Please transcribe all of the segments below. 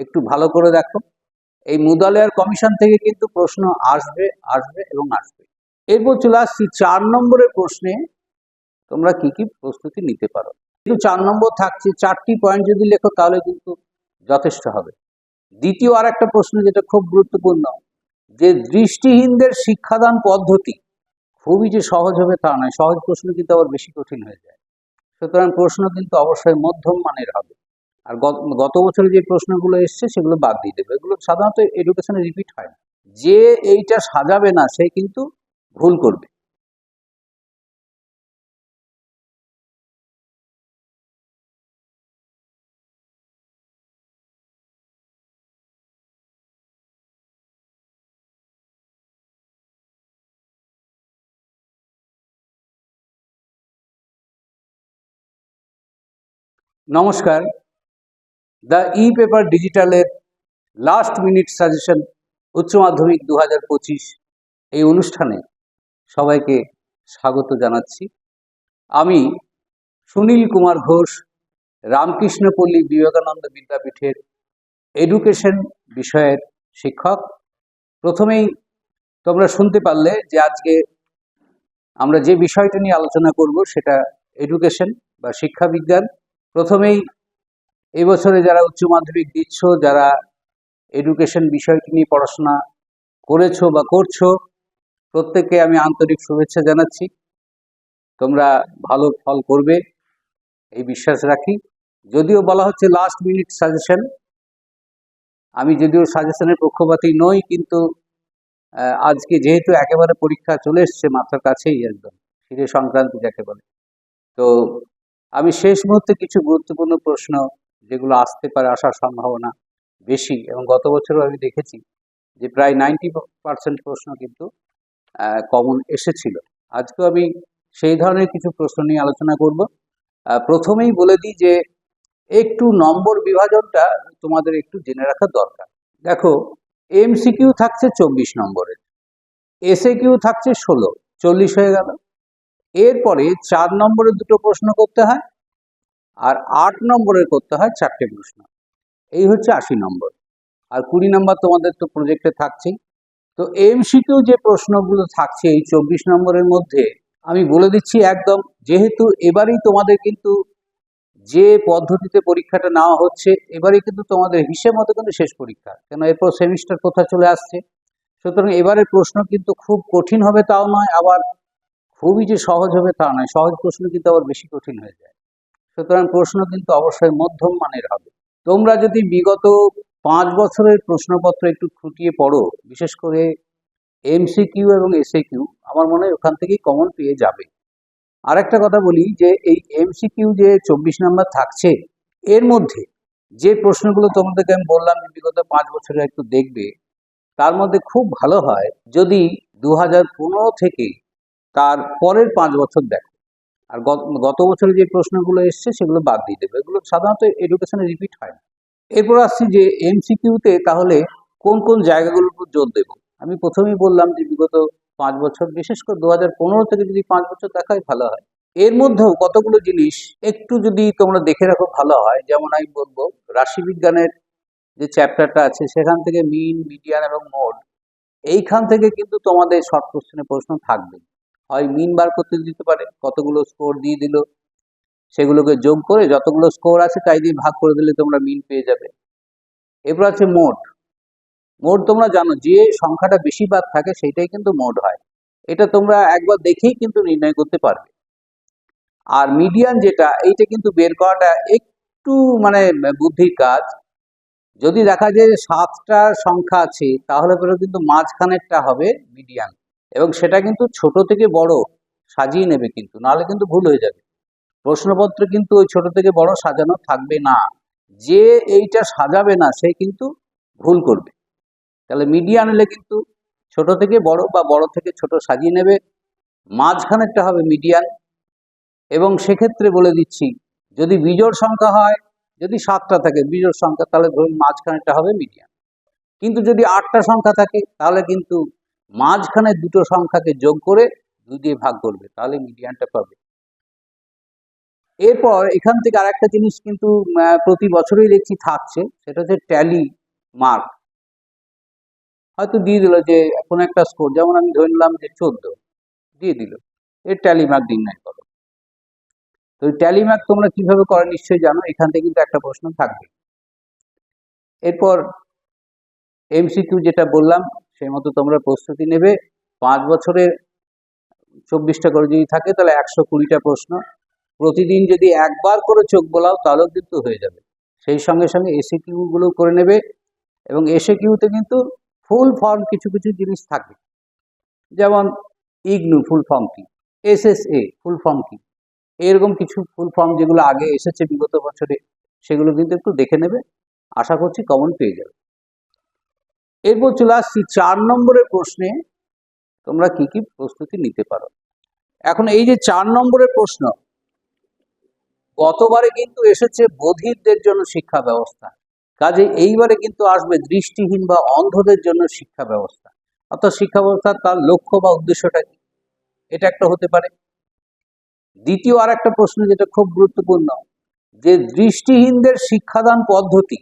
একটু ভালো করে দেখো। এই মুদালয়ার কমিশন থেকে কিন্তু প্রশ্ন আসবে আসবে এবং আসবে। এরপর চলে আসছি চার নম্বরের প্রশ্নে। তোমরা কি কি প্রস্তুতি নিতে পারো? কিন্তু চার নম্বর থাকছে, চারটি পয়েন্ট যদি লেখো তাহলে কিন্তু যথেষ্ট হবে। দ্বিতীয় আর একটা প্রশ্ন যেটা খুব গুরুত্বপূর্ণ, যে দৃষ্টিহীনদের শিক্ষাদান পদ্ধতি খুবই যে সহজ হবে তা নয়। সহজ প্রশ্ন কিন্তু আবার বেশি কঠিন হয়ে যায়। সুতরাং প্রশ্ন কিন্তু অবশ্যই মধ্যম মানের হবে। আর গত- বছরে যে প্রশ্নগুলো এসছে সেগুলো বাদ দিয়ে দেবে। এগুলো সাধারণত এডুকেশনে রিপিট হয় না। যে এইটা সাজাবে না, সে কিন্তু ভুল করবে। নমস্কার। দ্য ই পেপার ডিজিটালের লাস্ট মিনিট সাজেশন উচ্চ মাধ্যমিক দু হাজার পঁচিশ এই অনুষ্ঠানে সবাইকে স্বাগত জানাচ্ছি। আমি সুনীল কুমার ঘোষ রামকৃষ্ণপল্লী বিবেকানন্দ বিদ্যাপীঠের এডুকেশন বিষয়ের শিক্ষক। প্রথমেই তোমরা শুনতে পারলে যে আজকে আমরা যে বিষয়টা নিয়ে আলোচনা করব সেটা এডুকেশন বা শিক্ষাবিজ্ঞান। প্রথমেই এবছরে যারা উচ্চ মাধ্যমিক দিচ্ছ, যারা এডুকেশন বিষয়টি নিয়ে পড়াশোনা করেছ বা করছ, প্রত্যেককে আমি আন্তরিক শুভেচ্ছা জানাচ্ছি। তোমরা ভালো ফল করবে, এই বিশ্বাস রাখি। যদিও বলা হচ্ছে লাস্ট মিনিট সাজেশন আমি যদিও সাজেশনের পক্ষপাতী নই, কিন্তু আজকে যেহেতু একেবারে পরীক্ষা চলে এসছে মাথার কাছেই একদম ফিরে সংক্রান্তি যাকে বলে। তো, আমি শেষ মুহূর্তে কিছু গুরুত্বপূর্ণ প্রশ্ন যেগুলো আসতে পারে, আসার সম্ভাবনা বেশি। এবং গত বছরও আমি দেখেছি যে প্রায় নাইনটি পার্সেন্ট প্রশ্ন কিন্তু কমন এসেছিল। আজকেও আমি সেই ধরনের কিছু প্রশ্ন নিয়ে আলোচনা করব। প্রথমেই বলে দিই যে একটু নম্বর বিভাজনটা তোমাদের একটু জেনে রাখা দরকার। দেখো এমসিকিউ থাকছে চব্বিশ নম্বরের এসএ কিউ থাকছে ষোলো, চল্লিশ হয়ে গেল। এরপরে চার নম্বরের দুটো প্রশ্ন করতে হয়। আর আট নম্বরের করতে হয় চারটে প্রশ্ন। এই হচ্ছে আশি নম্বর। আর কুড়ি নম্বর তোমাদের তো প্রজেক্টে থাকছেই। তো এমসিকিউ যে প্রশ্নগুলো থাকছে এই চব্বিশ নম্বরের মধ্যে, আমি বলে দিচ্ছি একদম, যেহেতু এবারেই তোমাদের কিন্তু যে পদ্ধতিতে পরীক্ষাটা নেওয়া হচ্ছে এবারে কিন্তু তোমাদের হিসেব মতো কিন্তু শেষ পরীক্ষা। কেন এরপর সেমিস্টার কোথা চলে আসছে? সুতরাং এবারের প্রশ্ন কিন্তু খুব কঠিন হবে তাও নয়, আবার খুবই যে সহজ হবে তা নয়। সহজ প্রশ্ন কিন্তু আবার বেশি কঠিন হয়ে যায়। সুতরাং প্রশ্ন কিন্তু অবশ্যই মধ্যম মানের হবে। তোমরা যদি বিগত পাঁচ বছরের প্রশ্নপত্র একটু খুঁটিয়ে পড়ো, বিশেষ করে এমসিকিউ এবং এসএ কিউ আমার মনে হয় ওখান থেকেই কমন পেয়ে যাবে। আর একটা কথা বলি যে, এই এমসিকিউ যে চব্বিশ নাম্বার থাকছে, এর মধ্যে যে প্রশ্নগুলো তোমাদেরকে আমি বললাম বিগত পাঁচ বছরে একটু দেখবে, তার মধ্যে খুব ভালো হয় যদি দু হাজার পনেরো থেকে তার পরের পাঁচ বছর দেখো। আর গত- বছরে যে প্রশ্নগুলো এসছে সেগুলো বাদ দিয়ে দেবে। এগুলো সাধারণত এডুকেশনে রিপিট হয় না। এরপর আসছি যে এমসিকিউতে তাহলে কোন কোন জায়গাগুলোর উপর জোর দেবো? আমি প্রথমেই বললাম যে বিগত পাঁচ বছর, বিশেষ করে দু হাজার পনেরো থেকে যদি পাঁচ বছর দেখাই ভালো হয়। এর মধ্যেও কতগুলো জিনিস একটু যদি তোমরা দেখে রাখো ভালো হয়, যেমন আমি বলব রাশিবিজ্ঞানের যে চ্যাপ্টারটা আছে, সেখান থেকে মিন মিডিয়ান এবং মোড এইখান থেকে কিন্তু তোমাদের শর্ট কোশ্চেনের প্রশ্ন থাকবে হয় মিন বার করতে দিতে পারে। কতগুলো স্কোর দিয়ে দিল, সেগুলোকে যোগ করে যতগুলো স্কোর আছে তাই দিয়ে ভাগ করে দিলে তোমরা মিন পেয়ে যাবে। এরপর আছে মোড মোট তোমরা জানো, যে সংখ্যাটা বেশি বাদ থাকে সেটাই কিন্তু মোড হয়। এটা তোমরা একবার দেখেই কিন্তু নির্ণয় করতে পারবে। আর মিডিয়ান যেটা, এইটা কিন্তু বের করাটা একটু মানে বুদ্ধির কাজ। যদি দেখা যায় সাতটা সংখ্যা আছে, তাহলে পরে কিন্তু মাঝখানেরটা হবে মিডিয়ান এবং সেটা কিন্তু ছোট থেকে বড় সাজিয়ে নেবে কিন্তু, নাহলে কিন্তু ভুল হয়ে যাবে। প্রশ্নপত্র কিন্তু ওই ছোট থেকে বড় সাজানো থাকবে না। যে এইটা সাজাবে না, সে কিন্তু ভুল করবে। তাহলে মিডিয়া এলে কিন্তু ছোট থেকে বড় বা বড় থেকে ছোট সাজিয়ে নেবে, মাঝখানেরটা হবে মিডিয়ান। এবং সেক্ষেত্রে বলে দিচ্ছি, যদি বিজোড় সংখ্যা হয়, যদি সাতটা থাকে বিজোড় সংখ্যা, তাহলে ধরুন মাঝখানেরটা হবে মিডিয়ান। কিন্তু যদি আটটা সংখ্যা থাকে, তাহলে কিন্তু মাঝখানে দুটো সংখ্যাকে যোগ করে দুই দিয়ে ভাগ করবে, তাহলে মিডিয়ানটা পাবে। এরপর এখান থেকে আরেকটা জিনিস কিন্তু প্রতি বছরই দেখছি থাকছে, সেটা হচ্ছে ট্যালি মার্ক হয়তো দিয়ে দিল যে কোনো একটা স্কোর যেমন আমি ধরে নিলাম যে চোদ্দ, দিয়ে দিল। এর ট্যালি মার্ক নির্ণয় করো। তো ট্যালি মার্ক তোমরা কীভাবে করো নিশ্চয়ই জানো, এখান থেকে কিন্তু একটা প্রশ্ন থাকবে। এরপর এমসিকিউ যেটা বললাম সেই মতো তোমরা প্রস্তুতি নেবে। পাঁচ বছরের চব্বিশটা করে যদি থাকে, তাহলে একশো কুড়িটা প্রশ্ন। প্রতিদিন যদি একবার করে চোখ বোলাও, তাহলেও কিন্তু হয়ে যাবে। সেই সঙ্গে সঙ্গে এসে কিউগুলো করে নেবে এবং এসে কিউতে কিন্তু ফুল ফর্ম কিছু কিছু জিনিস থাকে। যেমন ইগনু ফুল ফর্ম কি? এসএসএ ফুল ফর্ম কি? এরকম কিছু ফুল ফর্ম যেগুলো আগে এসেছে বিগত বছরে, সেগুলো কিন্তু একটু দেখে নেবে। আশা করছি কমন পেয়ে যাবে। এরপর চলে আসছি চার নম্বরের প্রশ্নে। তোমরা কি কি প্রস্তুতি নিতে পারো? এখন এই যে চার নম্বরের প্রশ্ন, গতবারে কিন্তু এসেছে বধিরদের জন্য শিক্ষা ব্যবস্থা। কাজে এইবারে কিন্তু আসবে দৃষ্টিহীন বা অন্ধদের জন্য শিক্ষা ব্যবস্থা। অর্থাৎ শিক্ষা ব্যবস্থা তার লক্ষ্য বা উদ্দেশ্যটা কি? এটা একটা হতে পারে। দ্বিতীয় আর একটা প্রশ্ন যেটা খুব গুরুত্বপূর্ণ, যে দৃষ্টিহীনদের শিক্ষাদান পদ্ধতি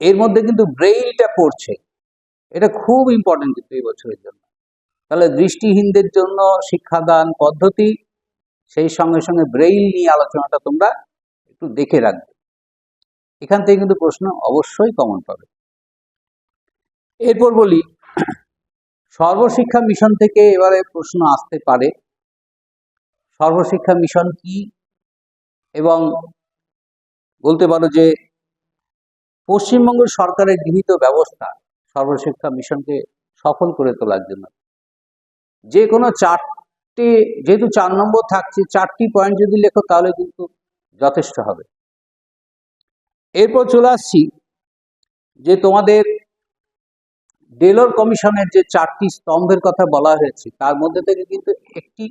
এর মধ্যে কিন্তু ব্রেইলটা পড়ছে। এটা খুব ইম্পর্টেন্ট কিন্তু এই বছরের জন্য। তাহলে দৃষ্টিহীনদের জন্য শিক্ষাদান পদ্ধতি, সেই সঙ্গে সঙ্গে ব্রেইল নিয়ে আলোচনাটা তোমরা একটু দেখে রাখবে। এখান থেকে কিন্তু প্রশ্ন অবশ্যই কমন পাবে। এরপর বলি, সর্বশিক্ষা মিশন থেকে এবারে প্রশ্ন আসতে পারে। সর্বশিক্ষা মিশন কি? এবং বলতে পারো যে পশ্চিমবঙ্গ সরকারের গৃহীত ব্যবস্থা সর্বশিক্ষা মিশনকে সফল করে তোলার জন্য। যে কোনো চারটি, যেহেতু চার নম্বর থাকছে, চারটি পয়েন্ট যদি লেখো তাহলে কিন্তু যথেষ্ট হবে। এরপর চলে আসছি যে তোমাদের ডেলর কমিশনের যে চারটি স্তম্ভের কথা বলা হয়েছে, তার মধ্যে থেকে কিন্তু একটি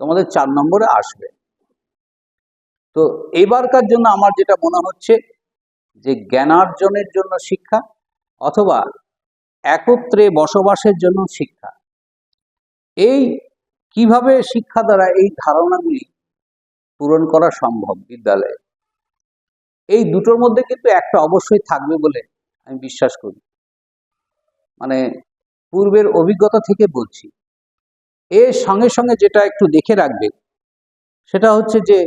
তোমাদের চার নম্বরে আসবে। তো এবারকার জন্য আমার যেটা মনে হচ্ছে যে জ্ঞানার্জনের জন্য শিক্ষা অথবা একত্রে বসবাসের জন্য শিক্ষা। এই কীভাবে শিক্ষা দ্বারা এই ধারণাগুলি পূরণ করা সম্ভব বিদ্যালয়ে? এই দুটোর মধ্যে কিন্তু একটা অবশ্যই থাকবে বলে আমি বিশ্বাস করি। মানে পূর্বের অভিজ্ঞতা থেকে বলছি। এর সঙ্গে সঙ্গে যেটা একটু দেখে রাখবে, সেটা হচ্ছে যে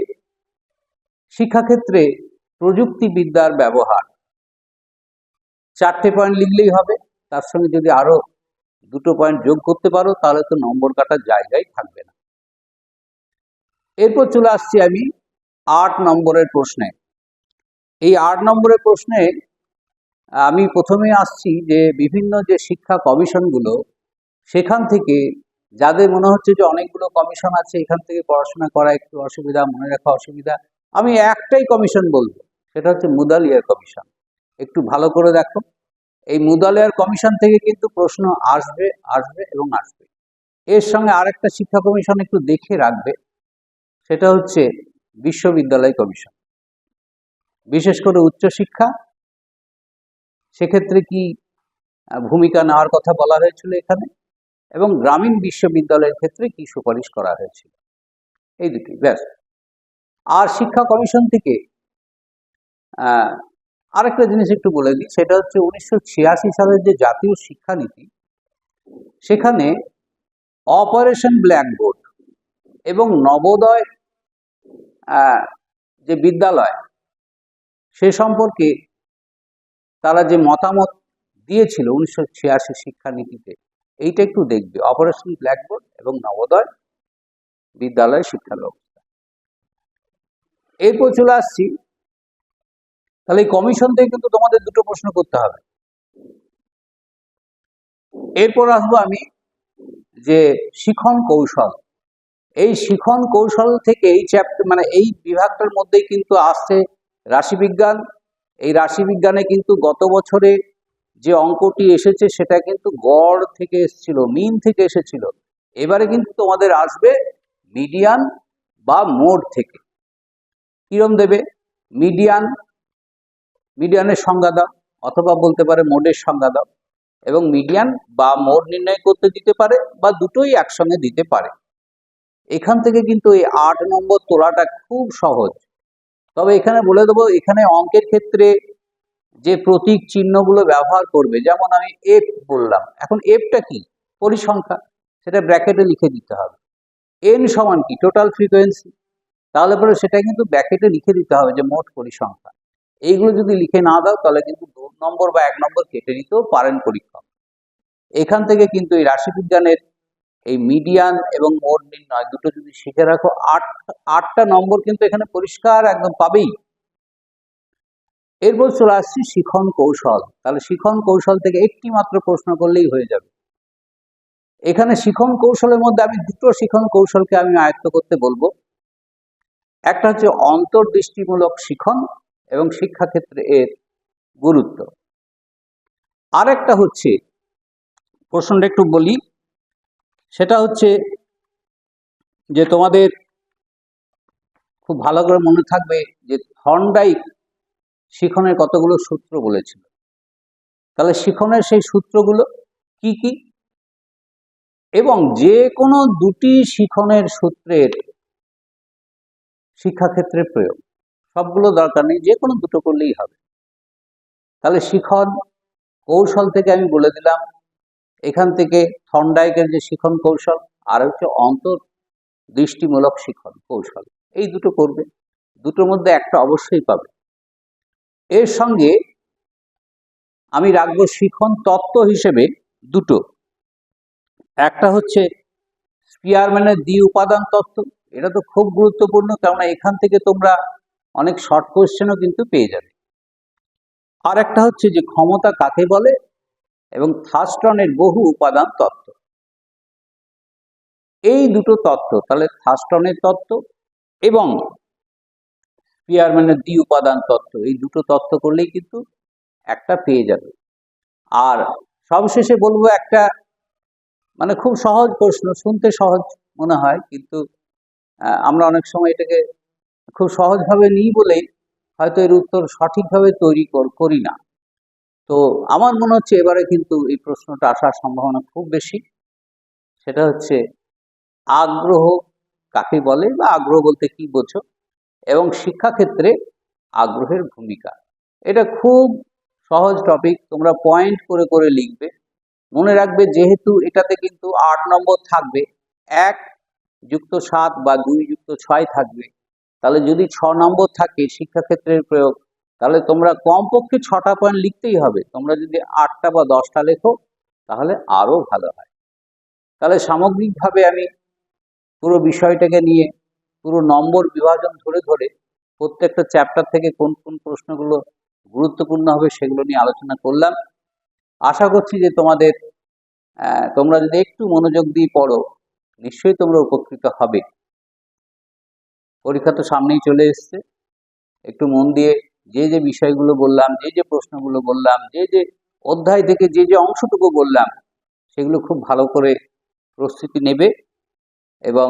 শিক্ষাক্ষেত্রে প্রযুক্তিবিদ্যার ব্যবহার। চারটে পয়েন্ট লিখলেই হবে, তার সঙ্গে যদি আরও দুটো পয়েন্ট যোগ করতে পারো, তাহলে তো নম্বর কাটার জায়গায় থাকবে না। এরপর চলে আসছি আমি আট নম্বরের প্রশ্নে। এই আট নম্বরের প্রশ্নে আমি প্রথমে আসছি যে বিভিন্ন যে শিক্ষা কমিশনগুলো, সেখান থেকে যাদের মনে হচ্ছে যে অনেকগুলো কমিশন আছে, এখান থেকে পড়াশোনা করা একটু অসুবিধা, মনে রাখা অসুবিধা, আমি একটাই কমিশন বলব। সেটা হচ্ছে মুদালিয়ার কমিশন। একটু ভালো করে দেখো। এই মুদালিয়ার কমিশন থেকে কিন্তু প্রশ্ন আসবে আসবে এবং আসবে। এর সঙ্গে আরেকটা শিক্ষা কমিশন একটু দেখে রাখবে, সেটা হচ্ছে বিশ্ববিদ্যালয় কমিশন। বিশেষ করে উচ্চশিক্ষা, সেক্ষেত্রে কি ভূমিকা নেওয়ার কথা বলা হয়েছিল এখানে, এবং গ্রামীণ বিশ্ববিদ্যালয়ের ক্ষেত্রে কি সুপারিশ করা হয়েছিল। এই দুটি, ব্যাস। আর শিক্ষা কমিশন থেকে আরেকটা জিনিস একটু বলে দিই, সেটা হচ্ছে উনিশশো ছিয়াশি সালের যে জাতীয় শিক্ষানীতি, সেখানে অপারেশন ব্ল্যাকবোর্ড এবং নবোদয় যে বিদ্যালয়, সে সম্পর্কে তারা যে মতামত দিয়েছিল উনিশশো ছিয়াশি শিক্ষানীতিতে, এইটা একটু দেখবে। অপারেশন ব্ল্যাকবোর্ড এবং নবোদয় বিদ্যালয় শিক্ষা ব্যবস্থা। এরপর চলে আসছি তাহলে এই কমিশন থেকে কিন্তু তোমাদের দুটো প্রশ্ন করতে হবে। এরপর আসব আমি যে শিখন কৌশল। এই শিখন কৌশল থেকে এই চ্যাপ্টার মানে এই বিভাগটার মধ্যেই কিন্তু আসছে রাশিবিজ্ঞান। এই রাশিবিজ্ঞানে কিন্তু গত বছরে যে অঙ্কটি এসেছে সেটা কিন্তু গড় থেকে এসেছিল, মিন থেকে এসেছিল। এবারে কিন্তু তোমাদের আসবে মিডিয়ান বা মোড থেকে। কিরম দেবে? মিডিয়ান মিডিয়ানের সংজ্ঞা দাও, অথবা বলতে পারে মোডের সংজ্ঞা দাও, এবং মিডিয়ান বা মোড নির্ণয় করতে দিতে পারে বা দুটোই একসঙ্গে দিতে পারে। এখান থেকে কিন্তু এই আট নম্বর তোলাটা খুব সহজ। তবে এখানে বলে দেবো, এখানে অঙ্কের ক্ষেত্রে যে প্রতীক চিহ্নগুলো ব্যবহার করবে, যেমন আমি এফ বললাম, এখন এফটা কি? পরিসংখ্যা, সেটা ব্র্যাকেটে লিখে দিতে হবে। এন সমান কি? টোটাল ফ্রিকোয়েন্সি তাহলে পরে সেটা কিন্তু ব্র্যাকেটে লিখে দিতে হবে যে মোট পরিসংখ্যা। এইগুলো যদি লিখে না দাও, তাহলে কিন্তু দু নম্বর বা এক নম্বর কেটে নিতেও পারেন পরীক্ষক। এখান থেকে কিন্তু এই রাশিবিজ্ঞানের এই মিডিয়ান এবং মোড নির্ণয় দুটো যদি শিখে রাখো, আট, আটটা নম্বর কিন্তু এখানে পরিষ্কার একদম পাবেই। এরপর চলে আসছি শিখন কৌশল। তাহলে শিখন কৌশল থেকে একটি মাত্র প্রশ্ন করলেই হয়ে যাবে। এখানে শিখন কৌশলের মধ্যে আমি দুটো শিখন কৌশলকে আমি আয়ত্ত করতে বলব। একটা হচ্ছে অন্তর্দৃষ্টিমূলক শিখন এবং শিক্ষাক্ষেত্রে এর গুরুত্ব। আরেকটা হচ্ছে, প্রশ্নটা একটু বলি, সেটা হচ্ছে যে তোমাদের খুব ভালো করে মনে থাকবে যে থর্নডাইক শিখনের কতগুলো সূত্র বলেছিল। তাহলে শিখনের সেই সূত্রগুলো কি কি? এবং যে কোনো দুটি শিখনের সূত্রের শিক্ষাক্ষেত্রে প্রয়োগ। সবগুলো দরকার নেই যে কোনো দুটো করলেই হবে। তাহলে শিখন কৌশল থেকে আমি বলে দিলাম, এখান থেকে থর্নডাইকের যে শিখন কৌশল, আর হচ্ছে অন্তর দৃষ্টিমূলক শিখন কৌশল, এই দুটো করবে। দুটোর মধ্যে একটা অবশ্যই পাবে। এর সঙ্গে আমি রাখব শিখন তত্ত্ব হিসেবে দুটো। একটা হচ্ছে স্পিয়ারম্যানের দ্বি উপাদান তত্ত্ব, এটা তো খুব গুরুত্বপূর্ণ, কেননা এখান থেকে তোমরা অনেক শর্ট কোয়েশ্চেনও কিন্তু পেয়ে যাবে। আর একটা হচ্ছে যে ক্ষমতা কাকে বলে? এবং থার্স্টনের বহু উপাদান তত্ত্ব। এই দুটো তত্ত্ব, তাহলে থার্স্টনের তত্ত্ব এবং স্পিয়ারম্যানের দ্বি উপাদান তত্ত্ব, এই দুটো তত্ত্ব করলেই কিন্তু একটা পেয়ে যাবে। আর সবশেষে বলব একটা মানে খুব সহজ প্রশ্ন, শুনতে সহজ মনে হয়, কিন্তু আমরা অনেক সময় এটাকে খুব সহজভাবে নিই বলেই হয়তো এর উত্তর সঠিকভাবে তৈরি কর- করি না। তো আমার মনে হচ্ছে এবারে কিন্তু এই প্রশ্নটা আসার সম্ভাবনা খুব বেশি। সেটা হচ্ছে আগ্রহ কাকে বলে বা আগ্রহ বলতে কি বোঝো? এবং শিক্ষাক্ষেত্রে আগ্রহের ভূমিকা। এটা খুব সহজ টপিক তোমরা পয়েন্ট করে করে লিখবে। মনে রাখবে যেহেতু এটাতে কিন্তু আট নম্বর থাকবে, এক যুক্ত সাত বা দুই যুক্ত ছয় থাকবে। তাহলে যদি ছ নম্বর থাকে শিক্ষাক্ষেত্রের প্রয়োগ, তাহলে তোমরা কমপক্ষে ছটা পয়েন্ট লিখতেই হবে। তোমরা যদি আটটা বা দশটা লেখো, তাহলে আরও ভালো হয়। তাহলে সামগ্রিকভাবে আমি পুরো বিষয়টাকে নিয়ে, পুরো নম্বর বিভাজন ধরে ধরে প্রত্যেকটা চ্যাপ্টার থেকে কোন কোন প্রশ্নগুলো গুরুত্বপূর্ণ হবে সেগুলো নিয়ে আলোচনা করলাম। আশা করছি যে তোমাদের তোমরা যদি একটু মনোযোগ দিয়ে পড়ো, নিশ্চয়ই তোমরা উপকৃত হবে। পরীক্ষা তো সামনেই চলে এসছে। একটু মন দিয়ে যে যে বিষয়গুলো বললাম, যে যে প্রশ্নগুলো বললাম, যে যে অধ্যায় থেকে যে যে অংশটুকু বললাম, সেগুলো খুব ভালো করে প্রস্তুতি নেবে এবং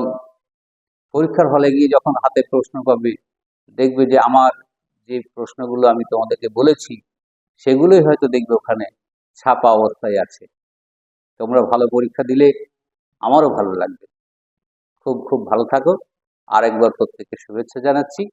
পরীক্ষার হলে গিয়ে যখন হাতে প্রশ্ন পাবে, দেখবে যে আমার যে প্রশ্নগুলো আমি তোমাদেরকে বলেছি, সেগুলোই হয়তো দেখবে ওখানে ছাপা অবস্থায় আছে। তোমরা ভালো পরীক্ষা দিলে আমারও ভালো লাগবে। খুব খুব ভালো থাকো। আরেকবার প্রত্যেককে শুভেচ্ছা জানাচ্ছি।